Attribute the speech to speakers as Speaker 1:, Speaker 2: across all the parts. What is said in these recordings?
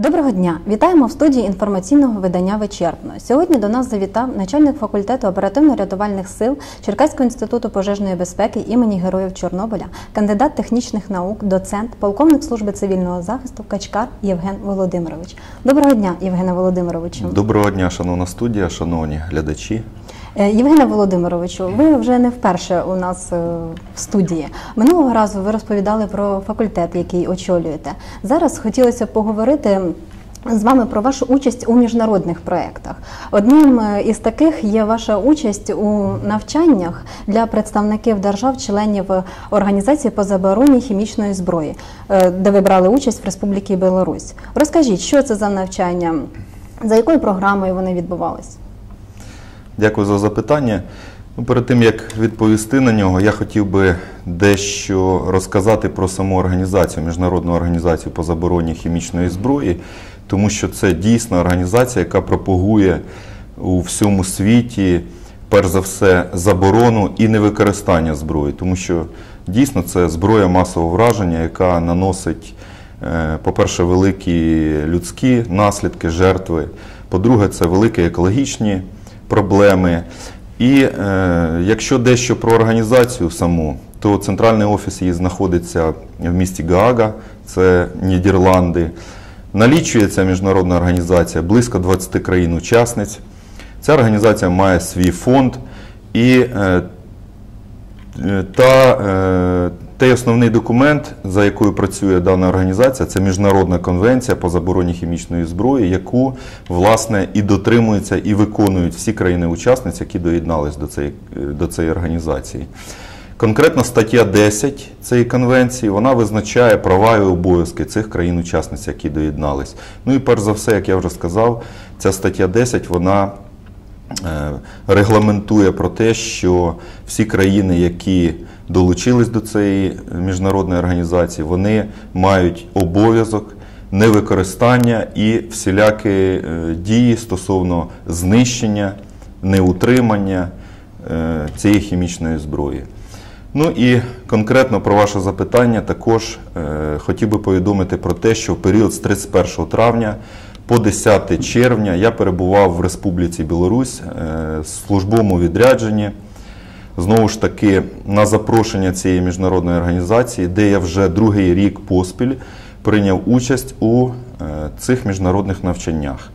Speaker 1: Доброго дня! Вітаємо в студії інформаційного видання Вичерпно. Сьогодні до нас завітав начальник факультету оперативно-рятувальних сил Черкаського інституту пожежної безпеки імені Героїв Чорнобиля, кандидат технічних наук, доцент, полковник служби цивільного захисту Качкар Євген Володимирович. Доброго дня, Євгене Володимировичу.
Speaker 2: Доброго дня, шановна студія, шановні глядачі.
Speaker 1: Е, Євгене Володимировичу, ви вже не вперше у нас е, в студії. Минулого разу ви розповідали про факультет, який очолюєте. Зараз хотілося поговорити. З вами про вашу участь у міжнародних проєктах. Одним е, із таких є ваша участь у навчаннях для представників держав-членів Організації по забороні хімічної зброї, де ви брали участь в Республіці Білорусь. Розкажіть, що це за навчання, за якою програмою вони відбувалися?
Speaker 2: Дякую за запитання. Ну, перед тим як відповісти на нього, я хотів би дещо розказати про саму організацію, міжнародну організацію по забороні хімічної зброї, тому що це дійсна організація, яка пропагує у всьому світі, перш за все, заборону і невикористання зброї, тому що дійсно це зброя масового враження, яка наносить, е, по-перше, великі людські наслідки, жертви. По-друге, це великі екологічні проблеми. І е, якщо дещо про організацію саму, то центральний офіс її знаходиться в місті Гаага, це Нідерланди. Налічується міжнародна організація близько 20 країн-учасниць. Ця організація має свій фонд і е, та, е, той основний документ, за якою працює дана організація, це Міжнародна конвенція по забороні хімічної зброї, яку власне і дотримуються, і виконують всі країни-учасниці, які доєднались до цієї, до цієї організації. Конкретно стаття 10 цієї конвенції вона визначає права і обов'язки цих країн-учасниць, які доєднались. Ну і перш за все, як я вже сказав, ця стаття 10 вона регламентує про те, що всі країни, які долучились до цієї міжнародної організації, вони мають обов'язок невикористання і всілякі е, дії стосовно знищення, неутримання е, цієї хімічної зброї. Ну і конкретно про ваше запитання також е, хотів би повідомити про те, що в період з 31 травня по 10 червня я перебував в Республіці Білорусь е, в службовому відрядженні. Знову ж таки, на запрошення цієї міжнародної організації, де я вже другий рік поспіль прийняв участь у е, цих міжнародних навчаннях.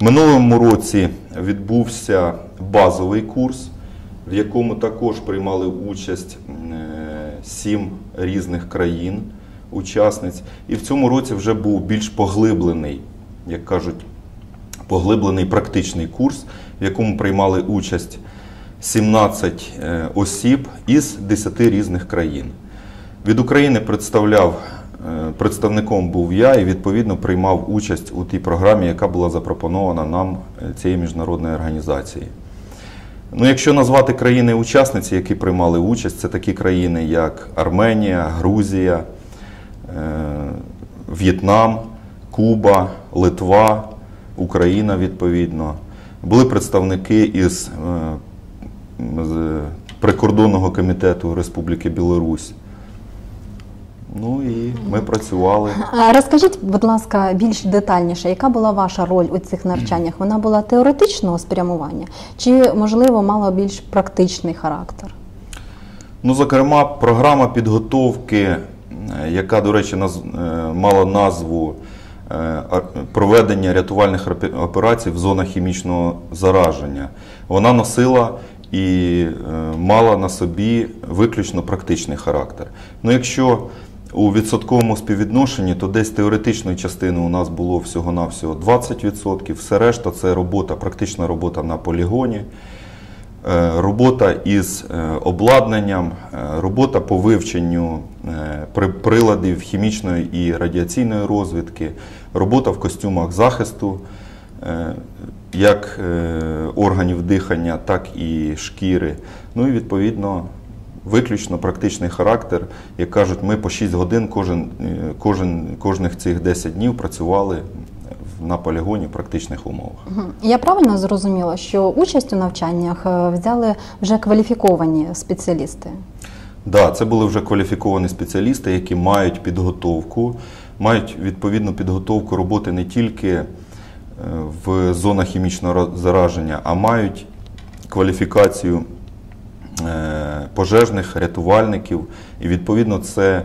Speaker 2: Минулому році відбувся базовий курс, в якому також приймали участь е, сім різних країн, учасниць. І в цьому році вже був більш поглиблений, як кажуть, поглиблений практичний курс, в якому приймали участь 17 е, осіб із 10 різних країн. Від України представляв е, представником був я і відповідно приймав участь у тій програмі, яка була запропонована нам цієї міжнародної організації. Ну, Якщо назвати країни-учасниці, які приймали участь, це такі країни, як Арменія, Грузія, е, В'єтнам, Куба, Литва, Україна відповідно. Були представники із е, прикордонного комітету Республіки Білорусь. Ну і ми працювали.
Speaker 1: Розкажіть, будь ласка, більш детальніше, яка була ваша роль у цих навчаннях? Вона була теоретичного спрямування чи, можливо, мала більш практичний характер?
Speaker 2: Ну, зокрема, програма підготовки, яка, до речі, мала назву проведення рятувальних операцій в зонах хімічного зараження, вона носила і мала на собі виключно практичний характер. Ну, якщо у відсотковому співвідношенні, то десь теоретичної частини у нас було всього-навсього 20%, все решта це робота, практична робота на полігоні, е, робота із е, обладнанням, е, робота по вивченню приладів хімічної і радіаційної розвідки, робота в костюмах захисту. Як органів дихання, так і шкіри. Ну і відповідно виключно практичний характер. Як кажуть, ми по 6 годин кожен, е, кожен, кожних цих 10 днів працювали на полігоні в практичних умовах.
Speaker 1: Я правильно зрозуміла, що участь у навчаннях е, взяли вже кваліфіковані спеціалісти?
Speaker 2: Так, да, це були вже кваліфіковані спеціалісти, які мають підготовку мають відповідну підготовку роботи не тільки е, в зонах хімічного зараження, а мають кваліфікацію е, пожежних рятувальників. І відповідно це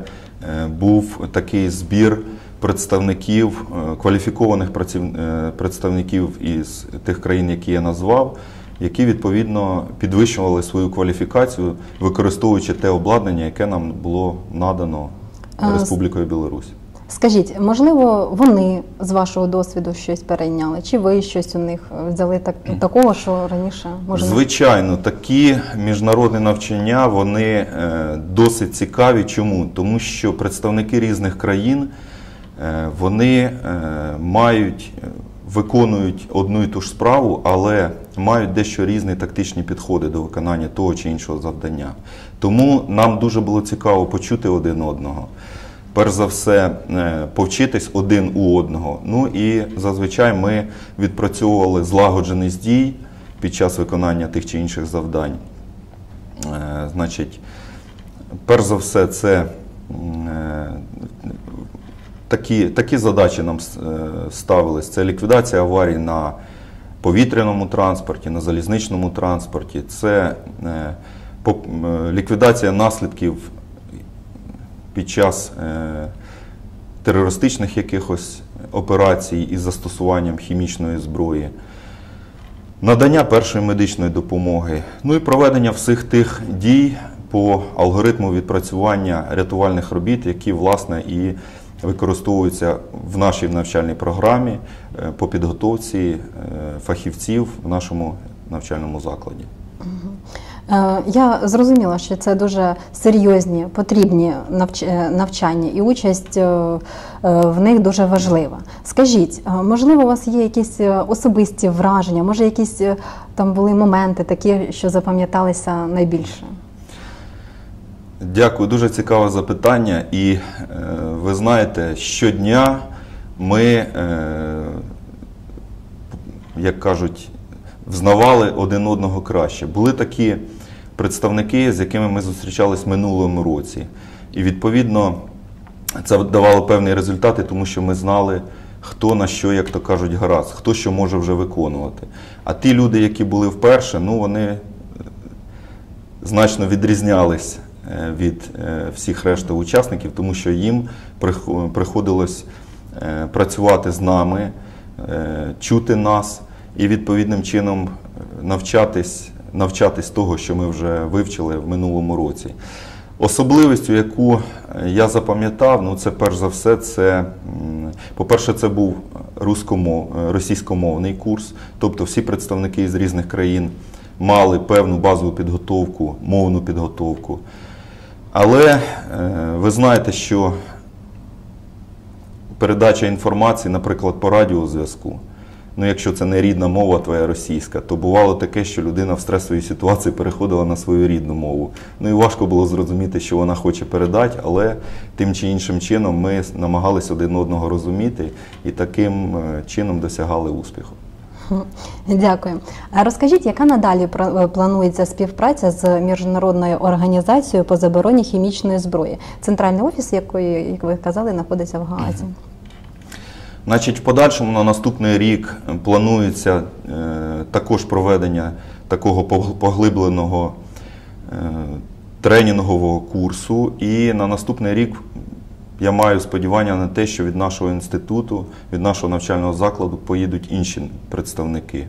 Speaker 2: був такий збір представників, е, кваліфікованих праців- е, представників із тих країн, які я назвав, які відповідно підвищували свою кваліфікацію, використовуючи те обладнання, яке нам було надано Республікою Білорусь.
Speaker 1: Скажіть, можливо, вони з вашого досвіду щось перейняли, чи ви щось у них взяли так, такого, що раніше може
Speaker 2: Звичайно, такі міжнародні навчання вони е, досить цікаві. Чому? Тому що представники різних країн вони е, мають, е, виконують одну і ту ж справу, але мають дещо різні тактичні підходи до виконання того чи іншого завдання. Тому нам дуже було цікаво почути один одного. Перш за все, е, повчитись один у одного. Ну і зазвичай ми відпрацьовували злагодженість дій під час виконання тих чи інших завдань. Е, Значить, перш за все, це е, такі, такі задачі нам е, ставились. Це ліквідація аварій на повітряному транспорті, на залізничному транспорті, це е, е, ліквідація наслідків під час терористичних якихось операцій із застосуванням хімічної зброї, надання першої медичної допомоги, ну і проведення всіх тих дій по алгоритму відпрацювання рятувальних робіт, які власне і використовуються в нашій навчальній програмі е, по підготовці е, фахівців в нашому навчальному закладі.
Speaker 1: Е, Я зрозуміла, що це дуже серйозні, потрібні навч- навчання, і участь в них дуже важлива. Скажіть, можливо, у вас є якісь особисті враження, може, якісь там були моменти такі, що запам'яталися найбільше?
Speaker 2: Дякую, дуже цікаве запитання. І е, ви знаєте, щодня ми, е, як кажуть, взнавали один одного краще. Були такі представники, з якими ми зустрічались минулому році. І відповідно це давало певні результати, тому що ми знали, хто на що, як то кажуть, гаразд, хто що може вже виконувати. А ті люди, які були вперше, ну вони е, значно відрізнялись від е, всіх решта учасників, тому що їм приходилось е, працювати з нами, е, чути нас і відповідним чином е, навчатись, навчатись того, що ми вже вивчили в минулому році. Особливістю, яку е, я запам'ятав, ну це перш за все, це, по-перше, це був е, російськомовний курс, тобто всі представники з різних країн мали певну базову підготовку, мовну підготовку. Але е, ви знаєте, що передача інформації, наприклад, по радіозв'язку, ну якщо це не рідна мова твоя російська, то бувало таке, що людина в стресовій ситуації переходила на свою рідну мову. Ну і важко було зрозуміти, що вона хоче передати, але тим чи іншим чином ми намагалися один одного розуміти і таким е, чином досягали успіху.
Speaker 1: Дякую. Розкажіть, яка надалі е, планується співпраця з міжнародною організацією по забороні хімічної зброї, центральний офіс якої, як ви казали, знаходиться в Гаазі?
Speaker 2: Значить, в подальшому на наступний рік планується е, також проведення такого поглибленого е, тренінгового курсу. І на наступний рік я маю сподівання на те, що від нашого інституту, від нашого навчального закладу поїдуть інші представники.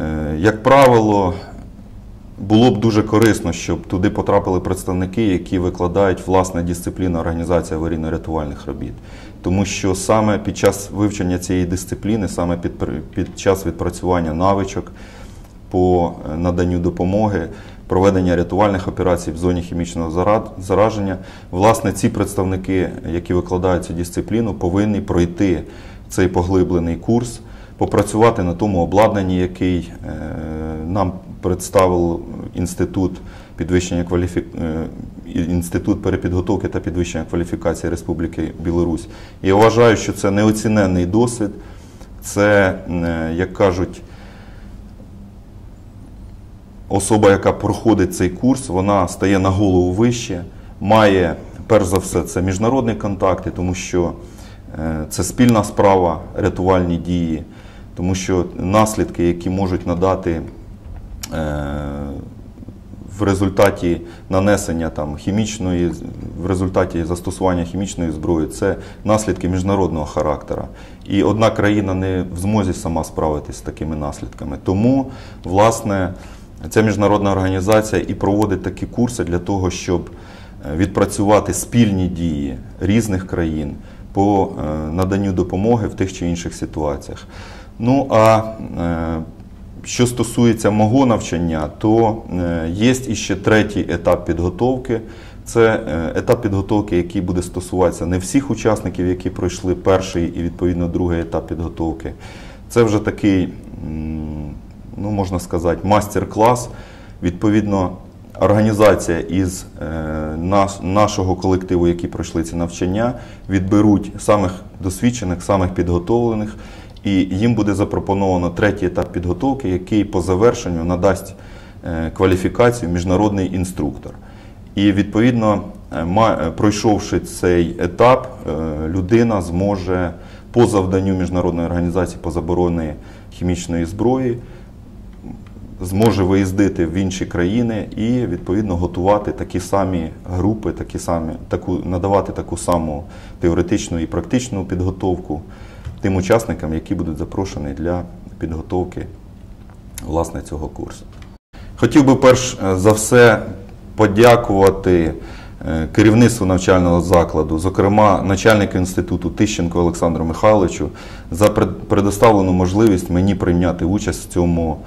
Speaker 2: Е, як правило, було б дуже корисно, щоб туди потрапили представники, які викладають власне дисципліну організації аварійно-рятувальних робіт. Тому що саме під час вивчення цієї дисципліни, саме під, під час відпрацювання навичок по е, наданню допомоги, проведення рятувальних операцій в зоні хімічного зараження, власне, ці представники, які викладають цю дисципліну, повинні пройти цей поглиблений курс, попрацювати на тому обладнанні, який е, нам представив інститут підвищення кваліфі... е, інститут перепідготовки та підвищення кваліфікації Республіки Білорусь. І я вважаю, що це неоціненний досвід. Це, як кажуть, особа, яка проходить цей курс, вона стає на голову вище, має перш за все це міжнародні контакти, тому що Е, Це спільна справа, рятувальні дії, тому що наслідки, які можуть надати е, в результаті нанесення там, хімічної, в результаті застосування хімічної зброї, це наслідки міжнародного характеру. І одна країна не в змозі сама справитися з такими наслідками. Тому, власне, ця міжнародна організація і проводить такі курси для того, щоб е, відпрацювати спільні дії різних країн по е, наданню допомоги в тих чи інших ситуаціях. Ну а е, що стосується мого навчання, то є іще третій етап підготовки. Це етап підготовки, який буде стосуватися не всіх учасників, які пройшли перший і відповідно другий етап підготовки. Це вже такий, ну можна сказати, мастер-клас. Відповідно, організація із е, наш, нашого колективу, які пройшли ці навчання, відберуть самих досвідчених, самих підготовлених, і їм буде запропоновано третій етап підготовки, який по завершенню надасть е, кваліфікацію міжнародний інструктор. І відповідно, е, пройшовши цей етап, людина зможе по завданню міжнародної організації по забороні хімічної зброї зможе виїздити в інші країни і відповідно готувати такі самі групи, такі самі, таку, надавати таку саму теоретичну і практичну підготовку тим учасникам, які будуть запрошені для підготовки власне цього курсу. Хотів би перш е, за все подякувати е, керівництву навчального закладу, зокрема начальнику інституту Тищенко Олександру Михайловичу, за предоставлену можливість мені прийняти участь в цьому,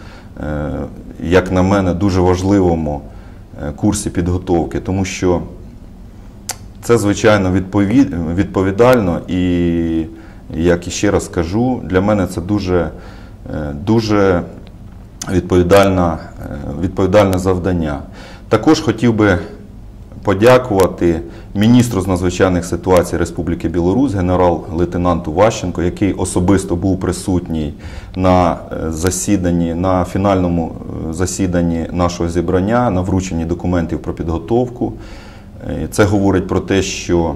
Speaker 2: як на мене, дуже важливому е, курсі підготовки, тому що це, звичайно, відповідально і, як іще раз кажу, для мене це дуже, е, дуже е, відповідальне завдання. Також хотів би подякувати міністру з надзвичайних ситуацій Республіки Білорусь, генерал-лейтенанту Ващенко, який особисто був присутній на е, засіданні, на фінальному е, засіданні нашого зібрання, на врученні документів про підготовку. Е, Це говорить про те, що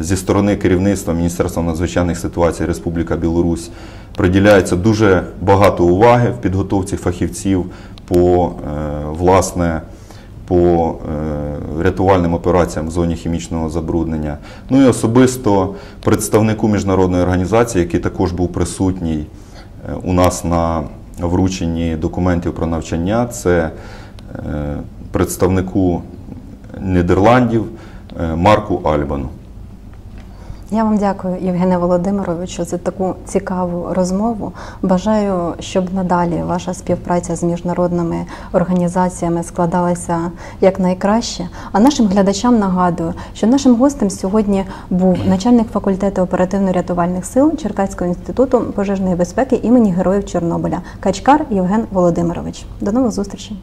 Speaker 2: зі сторони керівництва Міністерства надзвичайних ситуацій Республіка Білорусь приділяється дуже багато уваги в підготовці фахівців по власне. По е, рятувальним операціям в зоні хімічного забруднення. Ну і особисто представнику міжнародної організації, який також був присутній е, у нас на врученні документів про навчання, це е, представнику Нідерландів Марку Альбану.
Speaker 1: Я вам дякую, Євгене Володимировичу, за таку цікаву розмову. Бажаю, щоб надалі ваша співпраця з міжнародними організаціями складалася якнайкраще. А нашим глядачам нагадую, що нашим гостем сьогодні був начальник факультету оперативно-рятувальних сил Черкаського інституту пожежної безпеки імені Героїв Чорнобиля Качкар Євген Володимирович. До нових зустрічей.